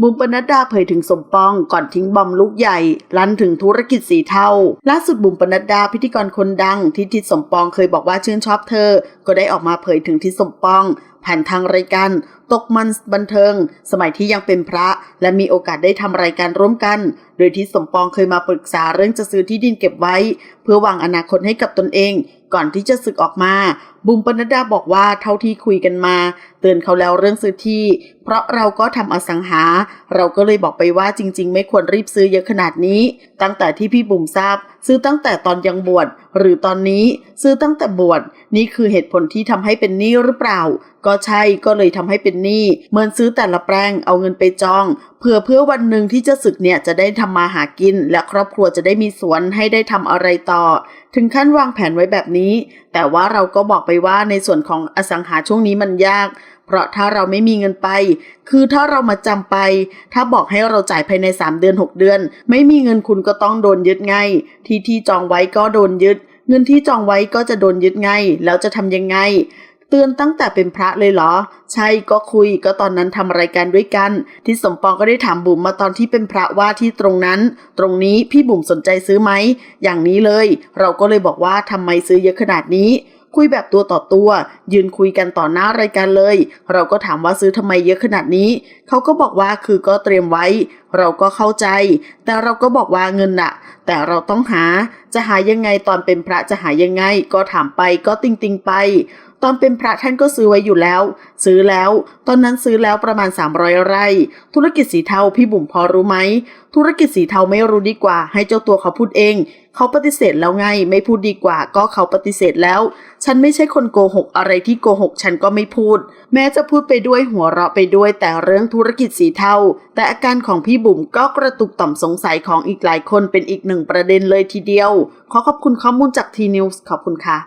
บุมปนัดดาเผยถึงสมปองก่อนทิ้งบอมลูกใหญ่ลั่นถึงธุรกิจสีเทาล่าสุดบุมปนัดดาพิธีกรคนดังที่ทิศสมปองเคยบอกว่าชื่นชอบเธอ ก็ได้ออกมาเผยถึงทิศสมปอง ผ่านทางรายการตกมันบันเทิง สมัยที่ยังเป็นพระ และมีโอกาสได้ทำรายการร่วมกัน โดยทิศสมปองเคยมาปรึกษาเรื่องจะซื้อที่ดินเก็บไว้ เพื่อวางอนาคตให้กับตนเอง ก่อนที่จะศึกออกมา บุมปนัดดาบอกว่าเท่าที่คุยกันมา เตือนเขาแล้วเรื่องซื้อที่ เพราะเราก็ทำอสังหา เราก็เลยบอกไปว่าจริง ๆ ไม่ควรรีบซื้อเยอะขนาดนี้ ตั้งแต่ที่พี่บุ๋มทราบ ซื้อตั้งแต่ตอนยังบวชหรือตอนนี้ซื้อตั้งแต่บวชนี่คือเหตุผลที่ทำให้เป็นหนี้หรือเปล่า ก็ใช่ก็เลยทำให้เป็นหนี้เหมือนซื้อแต่ละแปลงเอาเงินไปจอง เพื่อเพื่อวันหนึ่งที่จะศึกเนี่ยจะได้ทำมาหากิน และครอบครัวจะได้มีสวนให้ได้ทำอะไรต่อ ถึงขั้นวางแผนไว้แบบนี้ แต่ว่าเราก็บอกไปว่าในส่วนของอสังหาช่วงนี้มันยาก เพราะถ้าเราไม่มีเงินไป คือถ้าเรามาจำไป ถ้าบอกให้เราจ่ายภายใน 3 เดือน 6 เดือน ไม่มีเงินคุณก็ต้องโดนยึดไง ที่ที่จองไว้ก็โดนยึดเงินที่จองไว้ก็จะโดนยึดไง แล้วจะทำยังไง เตือนตั้งแต่เป็นพระเลยเหรอ ใช่ก็คุยก็ตอนนั้นทำรายการด้วยกัน ที่สมปองก็ได้ถามบุ๋มมาตอนที่เป็นพระว่าที่ตรงนั้น ตรงนี้พี่บุ๋มสนใจซื้อไหม อย่างนี้เลย เราก็เลยบอกว่าทำไมซื้อเยอะขนาดนี้ คุยแบบตัวต่อตัว ยืนคุยกันต่อหน้ารายการเลย เราก็ถามว่าซื้อทำไมเยอะขนาดนี้ เขาก็บอกว่าคือก็เตรียมไว้ เราก็เข้าใจ แต่เราก็บอกว่าเงินน่ะแต่เราต้องหา จะหายังไงตอนเป็นพระจะหายังไง ก็ถามไปก็ติงติงไป ตอนเป็นพระท่านก็ซื้อไว้อยู่แล้ว ซื้อแล้ว ตอนนั้นซื้อแล้วประมาณ 300 ไร่ ธุรกิจสีเทาพี่บุ๋มพอรู้ไหม ธุรกิจสีเทาไม่รู้ดีกว่า ให้เจ้าตัวเขาพูดเอง เขาปฏิเสธแล้วไง ไม่พูดดีกว่า ก็เขาปฏิเสธแล้ว ฉันไม่ใช่คนโกหก อะไรที่โกหกฉันก็ไม่พูด แม้จะพูดไปด้วยหัวเราะไปด้วย แต่เรื่องธุรกิจสีเทา แต่อาการของพี่บุ๋มก็กระตุกต่อมสงสัยของอีกหลายคนเป็นอีกหนึ่งประเด็นเลยทีเดียว ขอขอบคุณข้อมูลจากทีนิวส์ขอบคุณค่ะ